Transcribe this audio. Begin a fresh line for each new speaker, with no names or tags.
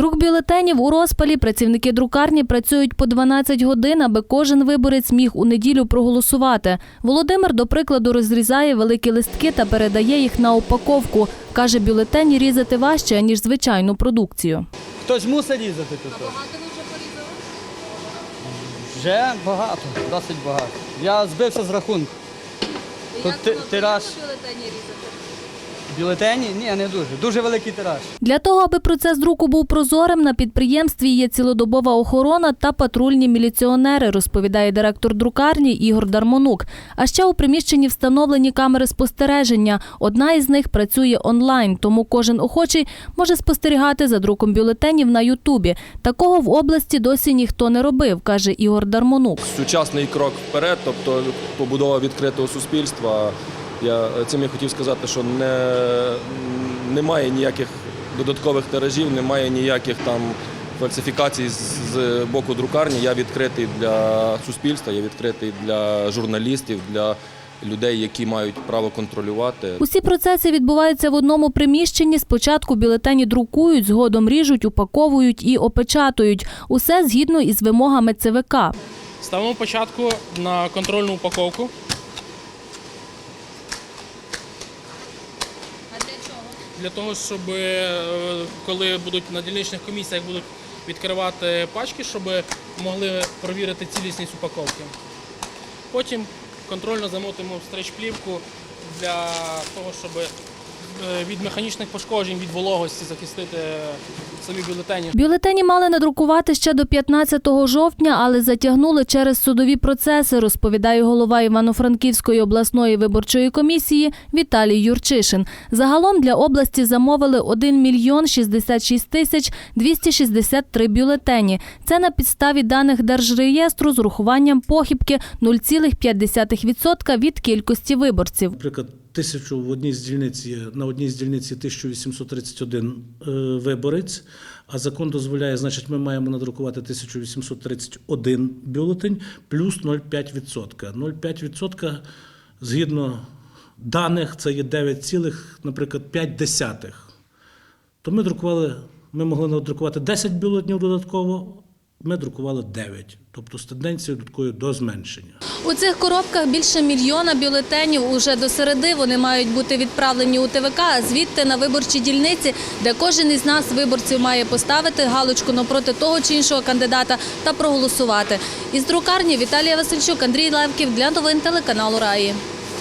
Друк бюлетенів у розпалі працівники друкарні працюють по 12 годин, аби кожен виборець міг у неділю проголосувати. Володимир, до прикладу, розрізає великі листки та передає їх на упаковку. Каже, бюлетені різати важче, ніж звичайну продукцію.
Хтось мусить різати тут. Багато ви вже порізали? Вже багато, досить багато. Я збився з рахунку. Тут ти- тираж. Бюлетені? Ні, не дуже. Дуже великий тираж.
Для того, аби процес друку був прозорим, на підприємстві є цілодобова охорона та патрульні міліціонери, розповідає директор друкарні Ігор Дармонук. А ще у приміщенні встановлені камери спостереження. Одна із них працює онлайн, тому кожен охочий може спостерігати за друком бюлетенів на Ютубі. Такого в області досі ніхто не робив, каже Ігор Дармонук.
сучасний крок вперед, тобто побудова відкритого суспільства. Я цим я хотів сказати, що не, немає ніяких додаткових тиражів, немає ніяких там фальсифікацій з, з боку друкарні. Я відкритий для суспільства, я відкритий для журналістів, для людей, які мають право контролювати.
Усі процеси відбуваються в одному приміщенні. Спочатку бюлетені друкують, згодом ріжуть, упаковують і опечатують. Усе згідно із вимогами ЦВК.
Ставимо початку на контрольну упаковку. А для чого? Для того, щоб е, коли будуть на дільничних комісіях будуть відкривати пачки, щоб могли провірити цілісність упаковки. Потім контрольно замотимо стрейч-плівку для того, щоб від механічних пошкоджень, від вологості захистити самі бюлетені.
Бюлетені мали надрукувати ще до 15 жовтня, але затягнули через судові процеси, розповідає голова Івано-Франківської обласної виборчої комісії Віталій Юрчишин. Загалом для області замовили 1 мільйон 66 тисяч 263 бюлетені. Це на підставі даних Держреєстру з урахуванням похибки 0,5% від кількості виборців.
Наприклад, тисячу в одній з дільниць на одній з дільниць є 1831 е, виборець, а закон дозволяє, значить, ми маємо надрукувати 1831 бюлетень плюс 0,5%. 0,5% згідно даних, це є 9, наприклад, 5 десятих. То ми друкували, ми могли надрукувати 10 бюлетнів додатково, ми друкували 9. Тобто з тенденцією до зменшення.
У цих коробках більше мільйона бюлетенів. Уже до середи вони мають бути відправлені у ТВК, а звідти на виборчі дільниці, де кожен із нас, виборців, має поставити галочку напроти того чи іншого кандидата та проголосувати. Із друкарні Віталія Васильчук, Андрій Левків для новин телеканалу Раї.